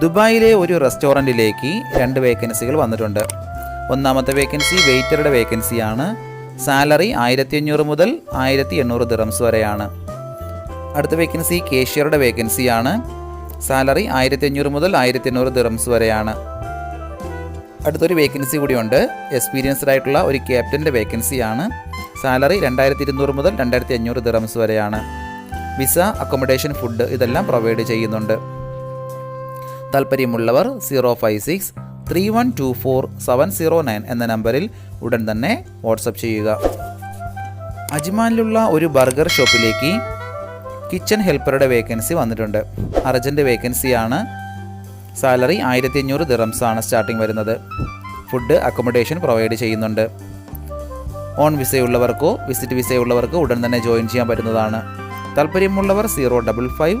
ദുബായിലെ ഒരു റെസ്റ്റോറന്റിലേക്ക് രണ്ട് വേക്കൻസികൾ വന്നിട്ടുണ്ട്. ഒന്നാമത്തെ വേക്കൻസി വെയിറ്ററുടെ വേക്കൻസിയാണ്. സാലറി ആയിരത്തി അഞ്ഞൂറ് മുതൽ ആയിരത്തി എണ്ണൂറ് ദിറംസ് വരെയാണ്. അടുത്ത വേക്കൻസി കേഷ്യറുടെ വേക്കൻസിയാണ്. സാലറി ആയിരത്തി അഞ്ഞൂറ് മുതൽ ആയിരത്തി എണ്ണൂറ് ദിറംസ് വരെയാണ്. അടുത്തൊരു വേക്കൻസി കൂടിയുണ്ട്. എക്സ്പീരിയൻസ്ഡ് ആയിട്ടുള്ള ഒരു ക്യാപ്റ്റന്റെ വേക്കൻസിയാണ്. സാലറി രണ്ടായിരത്തി ഇരുന്നൂറ് മുതൽ രണ്ടായിരത്തി അഞ്ഞൂറ് ദിറംസ് വരെയാണ്. വിസ അക്കോമഡേഷൻ ഫുഡ് ഇതെല്ലാം പ്രൊവൈഡ് ചെയ്യുന്നുണ്ട്. താല്പര്യമുള്ളവർ zero five six three one two four seven zero nine എന്ന നമ്പറിൽ ഉടൻ തന്നെ വാട്സപ്പ് ചെയ്യുക. അജ്മാനിലുള്ള ഒരു ബർഗർ ഷോപ്പിലേക്ക് കിച്ചൺ ഹെൽപ്പറുടെ വേക്കൻസി വന്നിട്ടുണ്ട്. അർജന്റ് വേക്കൻസിയാണ് സാലറി ആയിരത്തി അഞ്ഞൂറ് ദിറംസാണ് സ്റ്റാർട്ടിംഗ് വരുന്നത്. ഫുഡ് അക്കോമഡേഷൻ പ്രൊവൈഡ് ചെയ്യുന്നുണ്ട്. ഓൺ വിസയുള്ളവർക്കോ വിസിറ്റ് വിസയുള്ളവർക്കോ ഉടൻ തന്നെ ജോയിൻ ചെയ്യാൻ പറ്റുന്നതാണ്. താല്പര്യമുള്ളവർ zero double five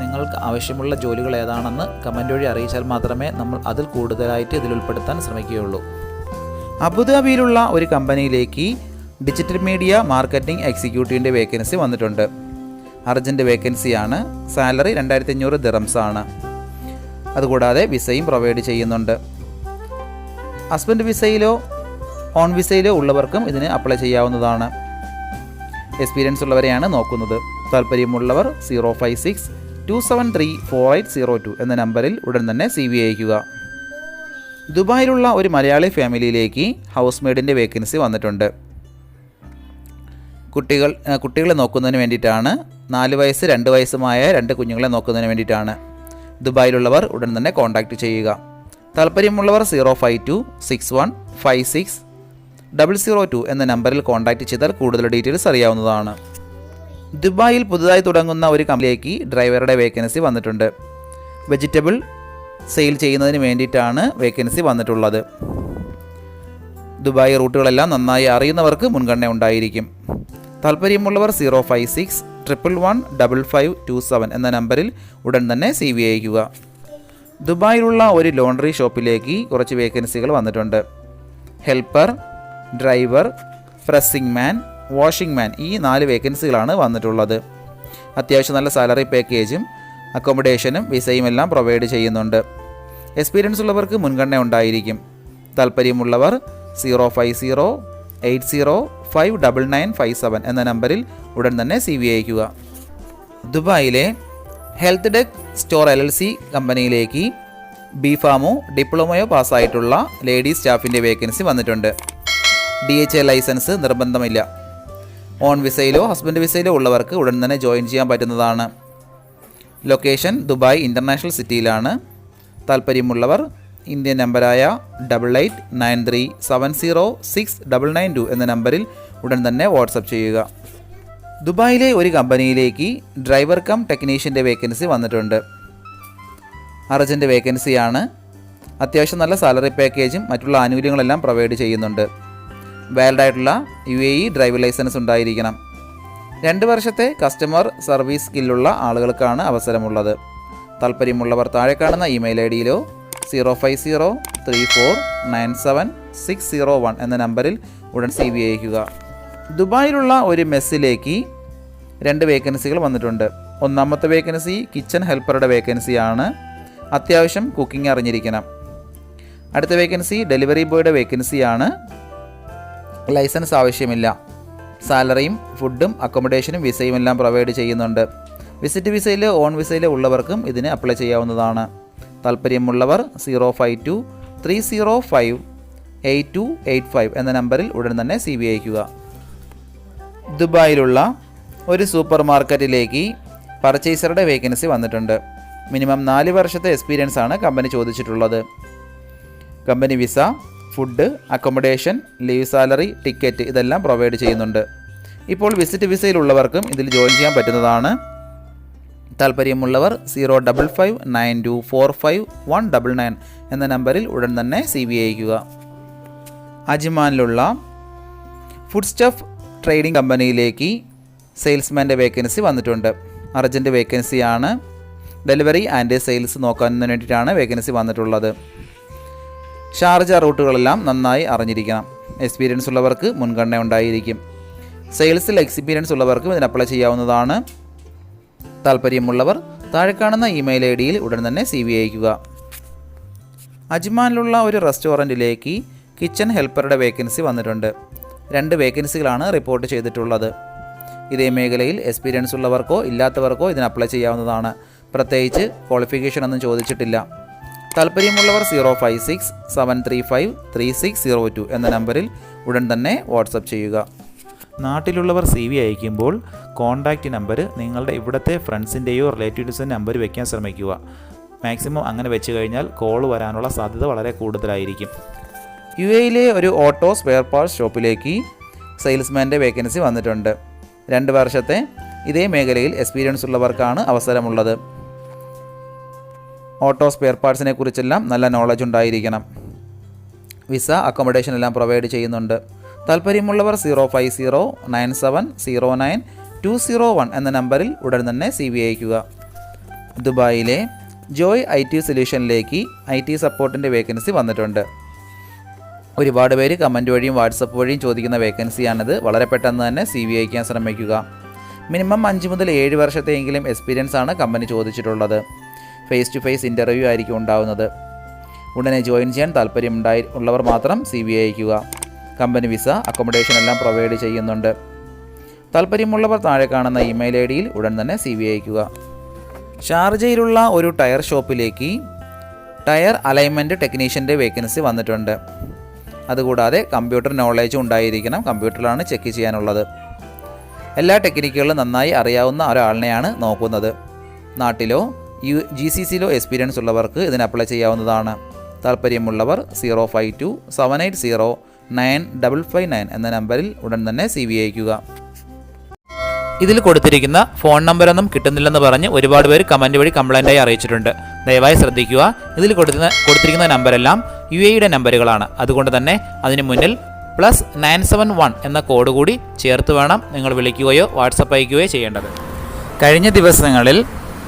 നിങ്ങൾക്ക് ആവശ്യമുള്ള ജോലികൾ ഏതാണെന്ന് കമന്റ് വഴി അറിയിച്ചാൽ മാത്രമേ നമ്മൾ അതിൽ കൂടുതലായിട്ട് ഇതിൽ ഉൾപ്പെടുത്താൻ ശ്രമിക്കുകയുള്ളൂ. അബുദാബിയിലുള്ള ഒരു കമ്പനിയിലേക്ക് ഡിജിറ്റൽ മീഡിയ മാർക്കറ്റിംഗ് എക്സിക്യൂട്ടീവിന്റെ വേക്കൻസി വന്നിട്ടുണ്ട്. അർജന്റ് വേക്കൻസിയാണ്. സാലറി രണ്ടായിരത്തി അഞ്ഞൂറ് ദിറംസ് ആണ് അതുകൂടാതെ വിസയും പ്രൊവൈഡ് ചെയ്യുന്നുണ്ട്. ഹസ്ബൻഡ് വിസയിലോ ഓൺ വിസയിലോ ഉള്ളവർക്കും ഇതിന് അപ്ലൈ ചെയ്യാവുന്നതാണ്. എക്സ്പീരിയൻസ് ഉള്ളവരെയാണ് നോക്കുന്നത്. താല്പര്യമുള്ളവർ zero five six two seven three four eight zero two എന്ന നമ്പറിൽ ഉടൻ തന്നെ സി വി അയക്കുക ദുബായിലുള്ള ഒരു മലയാളി ഫാമിലിയിലേക്ക് ഹൗസ് മെയ്ഡിന്റെ വേക്കൻസി വന്നിട്ടുണ്ട്. കുട്ടികൾ കുട്ടികളെ നോക്കുന്നതിന് വേണ്ടിയിട്ടാണ് നാല് വയസ്സ് രണ്ട് വയസ്സുമായ രണ്ട് കുഞ്ഞുങ്ങളെ നോക്കുന്നതിന് വേണ്ടിയിട്ടാണ് ദുബായിലുള്ളവർ ഉടൻ തന്നെ കോൺടാക്റ്റ് ചെയ്യുക. താല്പര്യമുള്ളവർ zero five two six one five six double zero two എന്ന നമ്പറിൽ കോൺടാക്റ്റ് ചെയ്താൽ കൂടുതൽ ഡീറ്റെയിൽസ് അറിയാവുന്നതാണ്. ദുബായിൽ പുതുതായി തുടങ്ങുന്ന ഒരു കമ്പനിയിലേക്ക് ഡ്രൈവറുടെ വേക്കൻസി വന്നിട്ടുണ്ട്. വെജിറ്റബിൾ സെയിൽ ചെയ്യുന്നതിന് വേണ്ടിയിട്ടാണ് വേക്കൻസി വന്നിട്ടുള്ളത്. ദുബായ് റൂട്ടുകളെല്ലാം നന്നായി അറിയുന്നവർക്ക് മുൻഗണന ഉണ്ടായിരിക്കും. താല്പര്യമുള്ളവർ zero five six triple one double five two seven എന്ന നമ്പറിൽ ഉടൻ തന്നെ സി വി അയക്കുക ദുബായിലുള്ള ഒരു ലോണ്ടറി ഷോപ്പിലേക്ക് കുറച്ച് വേക്കൻസികൾ വന്നിട്ടുണ്ട്. Helper driver pressing man washing man ഈ നാല് വേക്കൻസികളാണ് വന്നിട്ടുള്ളത്. അത്യാവശ്യം നല്ല സാലറി പാക്കേജും അക്കോമഡേഷനും വിസയും എല്ലാം പ്രൊവൈഡ് ചെയ്യുന്നുണ്ട്. എക്സ്പീരിയൻസ് ഉള്ളവർക്ക് മുൻഗണന ഉണ്ടായിരിക്കും. താല്പര്യമുള്ളവർ zero five zero eight zero five double nine five seven എന്ന നമ്പറിൽ ഉടൻ തന്നെ സി വി അയക്കുക ദുബായിലെ health deck store L L C കമ്പനിയിലേക്ക് ബി ഫാമോ ഡിപ്ലോമയോ പാസ്സായിട്ടുള്ള ലേഡീസ് സ്റ്റാഫിന്റെ വേക്കൻസി വന്നിട്ടുണ്ട്. ഡി എച്ച് എ ലൈസൻസ് നിർബന്ധമില്ല. ഓൺ വിസയിലോ ഹസ്ബൻഡ് വിസയിലോ ഉള്ളവർക്ക് ഉടൻ തന്നെ ജോയിൻ ചെയ്യാൻ പറ്റുന്നതാണ്. ലൊക്കേഷൻ ദുബായ് ഇന്റർനാഷണൽ സിറ്റിയിലാണ്. താല്പര്യമുള്ളവർ Indian നമ്പരായ double eight nine three seven zero six double nine two എന്ന നമ്പറിൽ ഉടൻ തന്നെ വാട്സപ്പ് ചെയ്യുക. ദുബായിലെ ഒരു കമ്പനിയിലേക്ക് ഡ്രൈവർ കം ടെക്നീഷ്യന്റെ വേക്കൻസി വന്നിട്ടുണ്ട്. അർജന്റ് വേക്കൻസിയാണ്. അത്യാവശ്യം നല്ല സാലറി പാക്കേജും മറ്റുള്ള ആനുകൂല്യങ്ങളെല്ലാം പ്രൊവൈഡ് ചെയ്യുന്നുണ്ട്. വാലിഡ് ആയിട്ടുള്ള U A E driving licence ഉണ്ടായിരിക്കണം. രണ്ട് വർഷത്തെ കസ്റ്റമർ സർവീസ് സ്കില്ലുള്ള ആളുകൾക്കാണ് അവസരമുള്ളത്. താല്പര്യമുള്ളവർ താഴെ കാണുന്ന email I ഡിയിലോ zero five zero three four nine seven six zero one എന്ന നമ്പറിൽ ഉടൻ സി വി അയക്കുക ദുബായിലുള്ള ഒരു മെസ്സിലേക്ക് രണ്ട് വേക്കൻസികൾ വന്നിട്ടുണ്ട്. ഒന്നാമത്തെ വേക്കൻസി കിച്ചൺ ഹെൽപ്പറുടെ വേക്കൻസിയാണ് അത്യാവശ്യം കുക്കിംഗ് അറിഞ്ഞിരിക്കണം. അടുത്ത വേക്കൻസി ഡെലിവറി ബോയുടെ വേക്കൻസിയാണ് ലൈസൻസ് ആവശ്യമില്ല. സാലറിയും ഫുഡും അക്കോമഡേഷനും വിസയും എല്ലാം പ്രൊവൈഡ് ചെയ്യുന്നുണ്ട്. വിസിറ്റ് വിസയിൽ ഓൺ വിസയിൽ ഉള്ളവർക്കും ഇതിന് അപ്ലൈ ചെയ്യാവുന്നതാണ്. താല്പര്യമുള്ളവർ zero five two three zero five eight two eight five എന്ന നമ്പറിൽ ഉടൻ തന്നെ സി ബി അയക്കുക ദുബായിലുള്ള ഒരു സൂപ്പർ മാർക്കറ്റിലേക്ക് പർച്ചേസറുടെ വേക്കൻസി വന്നിട്ടുണ്ട്. മിനിമം നാല് വർഷത്തെ എക്സ്പീരിയൻസ് ആണ് കമ്പനി ചോദിച്ചിട്ടുള്ളത്. Company visa food accommodation leave salary ticket ഇതെല്ലാം പ്രൊവൈഡ് ചെയ്യുന്നുണ്ട്. ഇപ്പോൾ വിസിറ്റ് വിസയിലുള്ളവർക്കും ഇതിൽ ജോയിൻ ചെയ്യാൻ പറ്റുന്നതാണ്. താല്പര്യമുള്ളവർ zero double five nine two four five one double nine എന്ന നമ്പറിൽ ഉടൻ തന്നെ സി ബി അയക്കുക അജ്മാനിലുള്ള ഫുഡ് സ്റ്റഫ് ട്രേഡിംഗ് കമ്പനിയിലേക്ക് സെയിൽസ്മാന്റെ വേക്കൻസി വന്നിട്ടുണ്ട്. അർജന്റ് വേക്കൻസിയാണ്. ഡെലിവറി ആൻഡ് സെയിൽസ് നോക്കാൻ വേണ്ടിയിട്ടാണ് വേക്കൻസി വന്നിട്ടുള്ളത്. ഷാർജ റൂട്ടുകളെല്ലാം നന്നായി അറിഞ്ഞിരിക്കണം. എക്സ്പീരിയൻസ് ഉള്ളവർക്ക് മുൻഗണന ഉണ്ടായിരിക്കും. സെയിൽസിൽ എക്സ്പീരിയൻസ് ഉള്ളവർക്കും ഇതിന് അപ്ലൈ ചെയ്യാവുന്നതാണ്. താല്പര്യമുള്ളവർ താഴെ കാണുന്ന ഇമെയിൽ ഐ ഡിയിൽ ഉടൻ തന്നെ സി വി അയക്കുക അജ്മാനിലുള്ള ഒരു റെസ്റ്റോറന്റിലേക്ക് കിച്ചൺ ഹെൽപ്പറുടെ വേക്കൻസി വന്നിട്ടുണ്ട്. രണ്ട് വേക്കൻസികളാണ് റിപ്പോർട്ട് ചെയ്തിട്ടുള്ളത്. ഇതേ മേഖലയിൽ എക്സ്പീരിയൻസ് ഉള്ളവർക്കോ ഇല്ലാത്തവർക്കോ ഇതിന് അപ്ലൈ ചെയ്യാവുന്നതാണ്. പ്രത്യേകിച്ച് ക്വാളിഫിക്കേഷൻ ഒന്നും ചോദിച്ചിട്ടില്ല. താല്പര്യമുള്ളവർ zero five six seven three five three six zero two എന്ന നമ്പറിൽ ഉടൻ തന്നെ വാട്സപ്പ് ചെയ്യുക. നാട്ടിലുള്ളവർ സി വി അയക്കുമ്പോൾ കോൺടാക്റ്റ് നമ്പർ നിങ്ങളുടെ ഇവിടുത്തെ ഫ്രണ്ട്സിന്റെയോ റിലേറ്റീവ്സിന്റെ നമ്പർ വയ്ക്കാൻ ശ്രമിക്കുക. മാക്സിമം അങ്ങനെ വെച്ച് കഴിഞ്ഞാൽ കോൾ വരാനുള്ള സാധ്യത വളരെ കൂടുതലായിരിക്കും. യു എയിലെ ഒരു ഓട്ടോ സ്പെയർ പാർട്സ് ഷോപ്പിലേക്ക് സെയിൽസ്മാന്റെ വേക്കൻസി വന്നിട്ടുണ്ട്. രണ്ട് വർഷത്തെ ഇതേ മേഖലയിൽ എക്സ്പീരിയൻസ് ഉള്ളവർക്കാണ് അവസരമുള്ളത്. ഓട്ടോ സ്പെയർ പാർട്സിനെ കുറിച്ചെല്ലാം നല്ല നോളജ് ഉണ്ടായിരിക്കണം. വിസ അക്കോമഡേഷൻ എല്ലാം പ്രൊവൈഡ് ചെയ്യുന്നുണ്ട്. താല്പര്യമുള്ളവർ zero five zero nine seven zero nine two zero one എന്ന നമ്പറിൽ ഉടൻ തന്നെ സി വി അയക്കുക ദുബായിലെ ജോയ് ഐ ടി സൊല്യൂഷനിലേക്ക് ഐ ടി സപ്പോർട്ടിന്റെ വേക്കൻസി വന്നിട്ടുണ്ട്. ഒരുപാട് പേര് കമന്റ് വഴിയും വാട്സപ്പ് വഴിയും ചോദിക്കുന്ന വേക്കൻസിയാണിത് വളരെ പെട്ടെന്ന് തന്നെ സി വി അയക്കാൻ ശ്രമിക്കുക. മിനിമം അഞ്ച് മുതൽ ഏഴ് വർഷത്തെയെങ്കിലും എക്സ്പീരിയൻസ് ആണ് കമ്പനി ചോദിച്ചിട്ടുള്ളത്. ഫേസ് ടു ഫേസ് ഇന്റർവ്യൂ ആയിരിക്കും ഉണ്ടാവുന്നത്. ഉടനെ ജോയിൻ ചെയ്യാൻ താല്പര്യമുണ്ടായി ഉള്ളവർ മാത്രം സി വി അയക്കുക കമ്പനി വിസ അക്കോമഡേഷൻ എല്ലാം പ്രൊവൈഡ് ചെയ്യുന്നുണ്ട്. താല്പര്യമുള്ളവർ താഴെ കാണുന്ന ഇമെയിൽ ഐ ഡിയിൽ ഉടൻ തന്നെ സി വി അയക്കുക ഷാർജയിലുള്ള ഒരു ടയർ ഷോപ്പിലേക്ക് ടയർ അലൈൻമെന്റ് ടെക്നീഷ്യന്റെ വേക്കൻസി വന്നിട്ടുണ്ട്. അതുകൂടാതെ കമ്പ്യൂട്ടർ നോളേജും ഉണ്ടായിരിക്കണം കമ്പ്യൂട്ടറിലാണ് ചെക്ക് ചെയ്യാനുള്ളത്. എല്ലാ ടെക്നിക്കുകളും നന്നായി അറിയാവുന്ന ഒരാളിനെയാണ് നോക്കുന്നത്. നാട്ടിലോ യു ജി സി സിയിലോ എക്സ്പീരിയൻസ് ഉള്ളവർക്ക് ഇതിന് അപ്ലൈ ചെയ്യാവുന്നതാണ്. താല്പര്യമുള്ളവർ zero five two seven eight zero nine double five nine എന്ന നമ്പറിൽ ഉടൻ തന്നെ സി വി അയക്കുക ഇതിൽ കൊടുത്തിരിക്കുന്ന ഫോൺ നമ്പറൊന്നും കിട്ടുന്നില്ലെന്ന് പറഞ്ഞ് ഒരുപാട് പേര് കമന്റ് വഴി കംപ്ലൈന്റായി അറിയിച്ചിട്ടുണ്ട്. ദയവായി ശ്രദ്ധിക്കുക. ഇതിൽ കൊടുക്കുന്ന കൊടുത്തിരിക്കുന്ന നമ്പരെല്ലാം യു എയുടെ നമ്പറുകളാണ്. അതുകൊണ്ട് തന്നെ അതിന് മുന്നിൽ പ്ലസ് നയൻ സെവൻ വൺ എന്ന കോഡ് കൂടി ചേർത്ത് വേണം നിങ്ങൾ വിളിക്കുകയോ വാട്സപ്പ് അയക്കുകയോ ചെയ്യേണ്ടത്. കഴിഞ്ഞ ദിവസങ്ങളിൽ